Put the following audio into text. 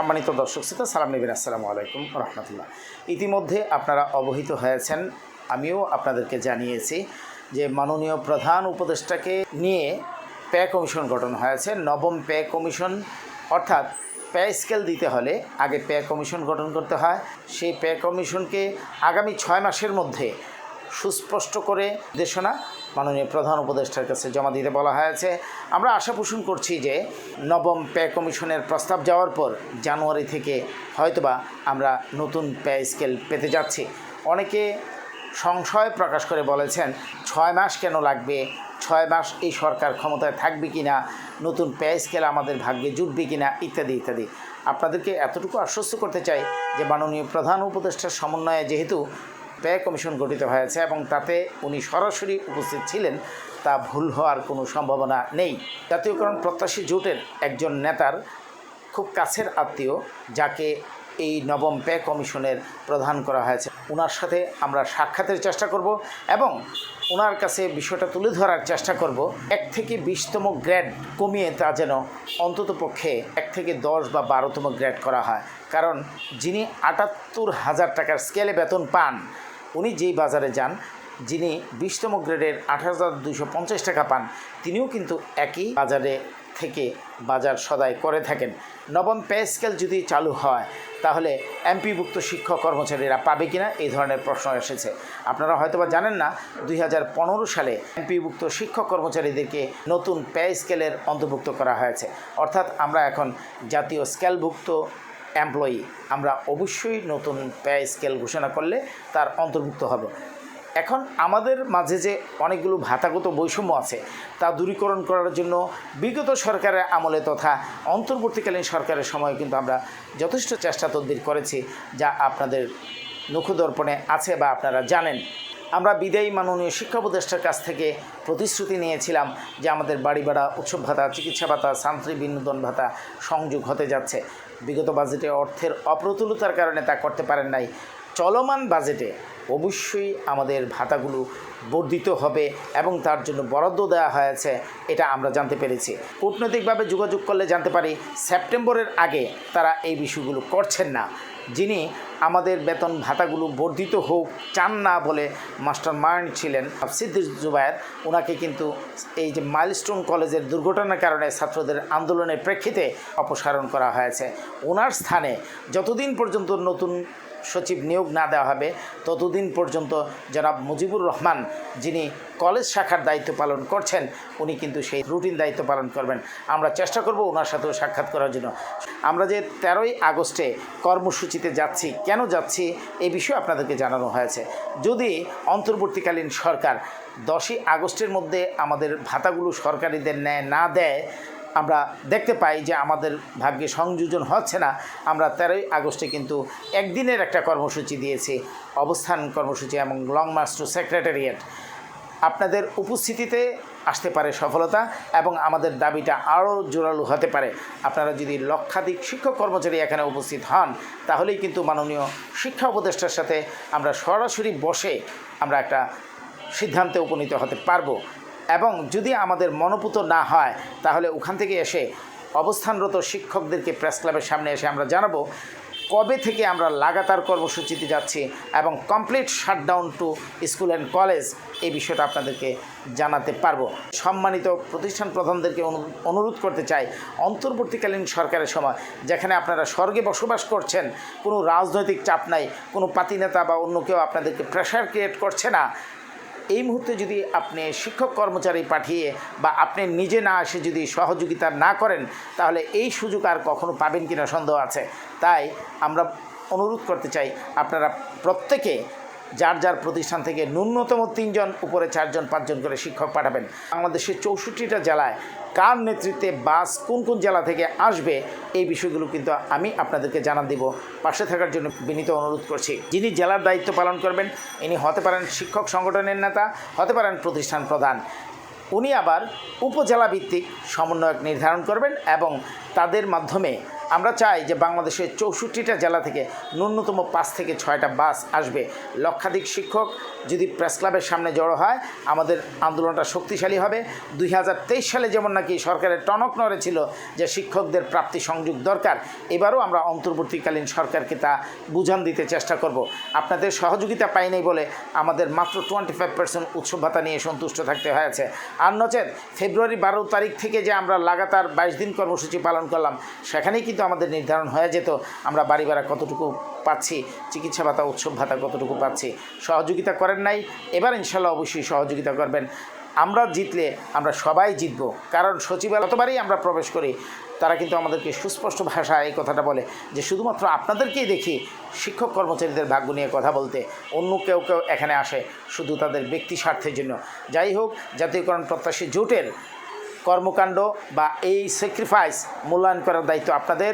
সম্মানিত দর্শক শ্রোতা, সালাম নবীন, আসসালামু আলাইকুম রহমতুল্লাহ। ইতিমধ্যে আপনারা অবহিত হয়েছেন, আমিও আপনাদেরকে জানিয়েছি যে মাননীয় প্রধান উপদেষ্টাকে নিয়ে পে কমিশন গঠন হয়েছে। নবম পে কমিশন, অর্থাৎ পে স্কেল দিতে হলে আগে পে কমিশন গঠন করতে হয়। সেই পে কমিশনকে আগামী ছয় মাসের মধ্যে সুস্পষ্ট করে নির্দেশনা মাননীয় প্রধান উপদেষ্টার কাছে জমা দিতে বলা হয়েছে। আমরা আশা পোষণ করছি যে নবম পে কমিশনের প্রস্তাব যাওয়ার পর জানুয়ারি থেকে হয়তোবা আমরা নতুন পে স্কেল পেতে যাচ্ছি। অনেকে সংশয় প্রকাশ করে বলেছেন, ছয় মাস কেন লাগবে? ছয় মাস এই সরকার ক্ষমতায় থাকবে কি না নতুন পে স্কেল আমাদের ভাগ্যে জুটবে কি না ইত্যাদি ইত্যাদি। আপনাদেরকে এতটুকু আশ্বস্ত করতে চাই যে মাননীয় প্রধান উপদেষ্টার সমন্বয়ে যেহেতু ব্যয় কমিশন গঠিত হয়েছে এবং তাতে উনি সরাসরি উপস্থিত ছিলেন, তা ভুল হওয়ার কোনো সম্ভাবনা নেই। জাতীয়করণ প্রত্যাশী জোটের একজন নেতার খুব কাছের আত্মীয়, যাকে এই নবম পে কমিশনের প্রধান করা হয়েছে। ওনার সাথে আমরা সাক্ষাতের চেষ্টা করব এবং ওনার কাছে বিষয়টা তুলে ধরার চেষ্টা করব। এক থেকে বিশতম গ্রেড কমিয়ে তা যেন অন্তত পক্ষে এক থেকে দশ বা বারোতম গ্রেড করা হয়। কারণ যিনি আটাত্তর হাজার টাকার স্কেলে বেতন পান উনি যেই বাজারে যান, যিনি বিশতম গ্রেডের আট হাজার দুশো পঞ্চাশ টাকা পান, তিনিও কিন্তু একই বাজারে থেকে বাজার সদাই করে থাকেন। নবম পে স্কেল যদি চালু হয়, তাহলে এমপিভুক্ত শিক্ষক কর্মচারীরা পাবে কিনা, এই ধরনের প্রশ্ন এসেছে। আপনারা হয়তোবা জানেন না, দুই হাজার পনেরো সালে এমপিভুক্ত শিক্ষক কর্মচারীদেরকে নতুন পে স্কেলের অন্তর্ভুক্ত করা হয়েছে। অর্থাৎ আমরা এখন জাতীয় স্কেলভুক্ত এমপ্লয়ি। আমরা অবশ্যই নতুন পে স্কেল ঘোষণা করলে তার অন্তর্ভুক্ত হবে। এখন আমাদের মাঝে যে অনেকগুলো ভাতাগত বৈষম্য আছে, তা দূরীকরণ করার জন্য বিগত সরকারের আমলে তথা অন্তর্বর্তীকালীন সরকারের সময় কিন্তু আমরা যথেষ্ট চেষ্টা তদবির করেছি, যা আপনাদের নখদর্পণে আছে বা আপনারা জানেন। আমরা বিদায়ী মাননীয় শিক্ষা উপদেষ্টার কাছ থেকে প্রতিশ্রুতি নিয়েছিলাম যে আমাদের বাড়ি ভাড়া উৎসব ভাতা, চিকিৎসা ভাতা ছাত্রী বিনোদন ভাতা সংযোগ হতে যাচ্ছে। বিগত বাজেটে অর্থের অপ্রতুলতার কারণে তা করতে পারেন নাই। চলমান বাজেটে অবশ্যই আমাদের ভাতাগুলো বর্ধিত হবে এবং তার জন্য বরাদ্দ দেওয়া হয়েছে, এটা আমরা জানতে পেরেছি। কূটনৈতিকভাবে যোগাযোগ করলে জানতে পারি, সেপ্টেম্বরের আগে তারা এই বিষয়গুলো করছেন না। যিনি আমাদের বেতন ভাতাগুলো বর্ধিত হোক চান না বলে মাস্টার মাইন্ড ছিলেন। সিদ্দিক জুবায়ের ওনাকে কিন্তু এই যে মাইলস্টোন কলেজের দুর্ঘটনার কারণে ছাত্রদের আন্দোলনের প্রেক্ষিতে অপসারণ করা হয়েছে। ওনার স্থানে যতদিন পর্যন্ত নতুন সচিব নিয়োগ না দেওয়া হবে। ততদিন পর্যন্ত জনাব মুজিবুর রহমান যিনি কলেজ শাখার দায়িত্ব পালন করছেন, উনি কিন্তু সেই রুটিন দায়িত্ব পালন করবেন। আমরা চেষ্টা করব ওনার সাথেও সাক্ষাৎ করার জন্য। আমরা যে তেরোই আগস্টে কর্মসূচিতে যাচ্ছি, কেন যাচ্ছি এই বিষয়ে আপনাদেরকে জানানো হয়েছে। যদি অন্তর্বর্তীকালীন সরকার দশই আগস্টের মধ্যে আমাদের ভাতাগুলো সরকারিদের ন্যায় না দেয় আমরা দেখতে পাই যে আমাদের ভাগ্যে সংযোজন হচ্ছে না। আমরা তেরোই আগস্টে কিন্তু একদিনের একটা কর্মসূচি দিয়েছি, অবস্থান কর্মসূচি এবং লং মার্চ টু সেক্রেটারিয়েট। আপনাদের উপস্থিতিতে আসতে পারে সফলতা এবং আমাদের দাবিটা আরও জোরালো হতে পারে। আপনারা যদি লক্ষাধিক শিক্ষক কর্মচারী এখানে উপস্থিত হন, তাহলেই কিন্তু মাননীয় শিক্ষা উপদেষ্টার সাথে আমরা সরাসরি বসে আমরা একটা সিদ্ধান্তে উপনীত হতে পারব। এবং যদি আমাদের মনোপুত না হয়, তাহলে ওখান থেকে এসে অবস্থানরত শিক্ষকদেরকে প্রেস ক্লাবের সামনে এসে আমরা জানাব কবে থেকে আমরা লাগাতার কর্মসূচিতে যাচ্ছি এবং complete shutdown to school and college এই বিষয়টা আপনাদেরকে জানাতে পারব। সম্মানিত প্রতিষ্ঠান প্রধানদেরকে অনু- অনুরোধ করতে চাই, অন্তর্বর্তীকালীন সরকারের সময়, যেখানে আপনারা স্বর্গে বসবাস করছেন, কোনো রাজনৈতিক চাপ নাই, কোনো পাতিনেতা বা অন্য কেউ আপনাদেরকে প্রেশার ক্রিয়েট করছে না এই মুহূর্তে যদি আপনি শিক্ষক কর্মচারী পাঠিয়ে বা আপনি নিজে না এসে যদি সহযোগিতা না করেন, তাহলে এই সুযোগ আর কখনো পাবেন কিনা সন্দেহ আছে। তাই আমরা অনুরোধ করতে চাই, আপনারা প্রত্যেকে যার যার প্রতিষ্ঠান থেকে ন্যূনতম তিনজন, উপরে চারজন, পাঁচজন করে শিক্ষক পাঠাবেন। বাংলাদেশের চৌষট্টিটা জেলায় কার নেতৃত্বে বাস কোন কোন জেলা থেকে আসবে, এই বিষয়গুলো কিন্তু আমি আপনাদেরকে জানান দিব। পাশে থাকার জন্য বিনীত অনুরোধ করছি। যিনি জেলার দায়িত্ব পালন করবেন, ইনি হতে পারেন শিক্ষক সংগঠনের নেতা, হতে পারেন প্রতিষ্ঠান প্রধান। উনি আবার উপজেলা ভিত্তিক সমন্বয়ক নির্ধারণ করবেন এবং তাদের মাধ্যমে আমরা চাই যে বাংলাদেশের চৌষট্টিটা জেলা থেকে ন্যূনতম পাঁচ থেকে ছয়টা বাস আসবে। লক্ষাধিক শিক্ষক যদি প্রেস ক্লাবের সামনে জড়ো হয়, আমাদের আন্দোলনটা শক্তিশালী হবে। দুই হাজার তেইশ সালে যেমন নাকি সরকারের টনক নড়ে ছিল যে শিক্ষকদের প্রাপ্তি সংযোগ দরকার, এবারও আমরা অন্তর্বর্তীকালীন সরকারকে তা বুঝান দিতে চেষ্টা করব। আপনাদের সহযোগিতা পাই নাই বলে আমাদের মাত্র টোয়েন্টি ফাইভ পার্সেন্ট উৎসব ভাতা নিয়ে সন্তুষ্ট থাকতে হয়েছে। আর নচেত, ফেব্রুয়ারি বারো তারিখ থেকে যে আমরা লাগাতার বাইশ দিন কর্মসূচি পালন করলাম, সেখানেই কিন্তু আমাদের নির্ধারণ হয়ে যেত। আমরা বাড়ি ভাড়া কতটুকু পাচ্ছি, চিকিৎসা ভাতা, উৎসব ভাতা কতটুকু পাচ্ছি, সহযোগিতা করেন নাই, এবার ইনশাল্লাহ অবশ্যই সহযোগিতা করবেন। আমরা জিতলে আমরা সবাই জিতব, কারণ সচিবালয় কতবারই আমরা প্রবেশ করি, তারা কিন্তু আমাদেরকে সুস্পষ্ট ভাষায় এই কথাটা বলে যে শুধুমাত্র আপনাদেরকেই দেখি শিক্ষক কর্মচারীদের ভাগ্য নিয়ে কথা বলতে, অন্য কেউ কেউ এখানে আসে শুধু তাদের ব্যক্তি স্বার্থের জন্য। যাই হোক, জাতীয়করণ প্রত্যাশী জোটের কর্মকাণ্ড বা এই স্যাক্রিফাইস মূল্যায়ন করার দায়িত্ব আপনাদের।